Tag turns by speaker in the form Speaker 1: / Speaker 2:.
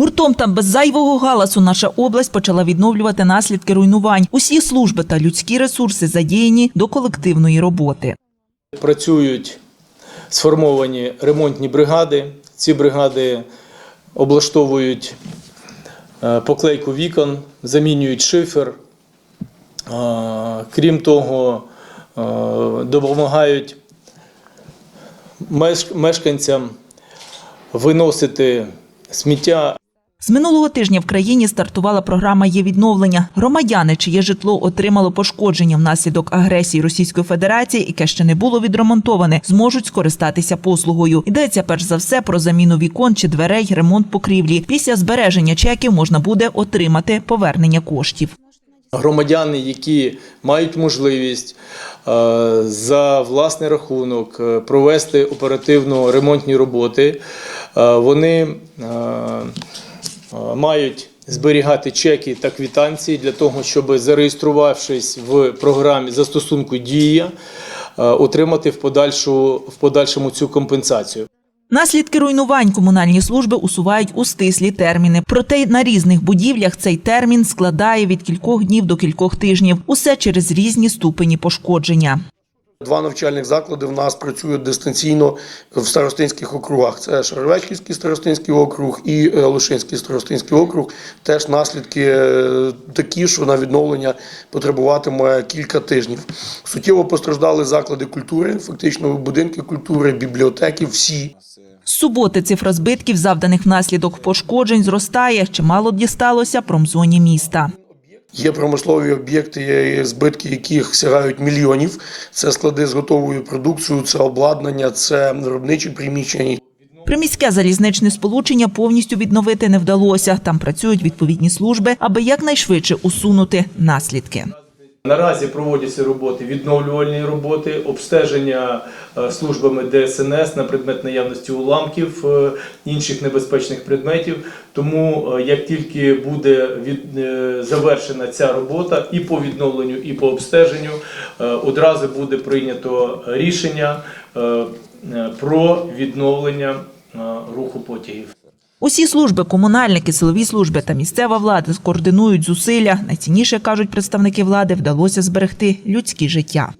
Speaker 1: Гуртом та без зайвого галасу наша область почала відновлювати наслідки руйнувань. Усі служби та людські ресурси задіяні до колективної роботи.
Speaker 2: Працюють сформовані ремонтні бригади. Ці бригади облаштовують е, поклейку вікон, замінюють шифер. Е, Крім того, е, допомагають мешканцям виносити сміття
Speaker 1: З минулого тижня в країні стартувала програма «Є відновлення». Громадяни, чиє житло отримало пошкодження внаслідок агресії Російської Федерації, яке ще не було відремонтоване, зможуть скористатися послугою. Йдеться перш за все про заміну вікон чи дверей, ремонт покрівлі. Після збереження чеків можна буде отримати повернення коштів.
Speaker 2: громадяни, які мають можливість е, за власний рахунок е, провести оперативно ремонтні роботи, е, вони мають зберігати чеки та квитанції для того, щоб зареєструвавшись в програмі застосунку Дія, е, отримати в подальшу в подальшому цю компенсацію.
Speaker 1: Наслідки руйнувань комунальні служби усувають у стислі терміни. Проте на різних будівлях цей термін складає від кількох днів до кількох тижнів. Усе через різні ступені пошкодження.
Speaker 3: Два навчальних заклади в нас працюють дистанційно в старостинських округах. Це Шаровечківський старостинський округ і е, Лошинський старостинський округ. Теж наслідки е, такі, що на відновлення потребуватиме кілька тижнів. Суттєво постраждали заклади культури, фактично будинки культури, бібліотеки, всі.
Speaker 1: З суботи цифра збитків, завданих внаслідок пошкоджень, зростає. Чимало дісталося промзоні міста.
Speaker 3: Є промислові об'єкти, збитки яких сягають мільйонів. Це склади з готовою продукцією, це обладнання, це виробничі приміщення.
Speaker 1: Приміське залізничне сполучення повністю відновити не вдалося. Там працюють відповідні служби, аби якнайшвидше усунути наслідки.
Speaker 2: Наразі проводяться роботи, відновлювальні роботи, обстеження е, службами ДСНС на предмет наявності уламків, е, інших небезпечних предметів. Тому е, як тільки буде від, завершена ця робота і по відновленню, і по обстеженню, одразу буде прийнято рішення про відновлення руху потягів.
Speaker 1: Усі служби, комунальники, силові служби та місцева влада скоординують зусилля. Найцінніше кажуть представники влади, вдалося зберегти людські життя.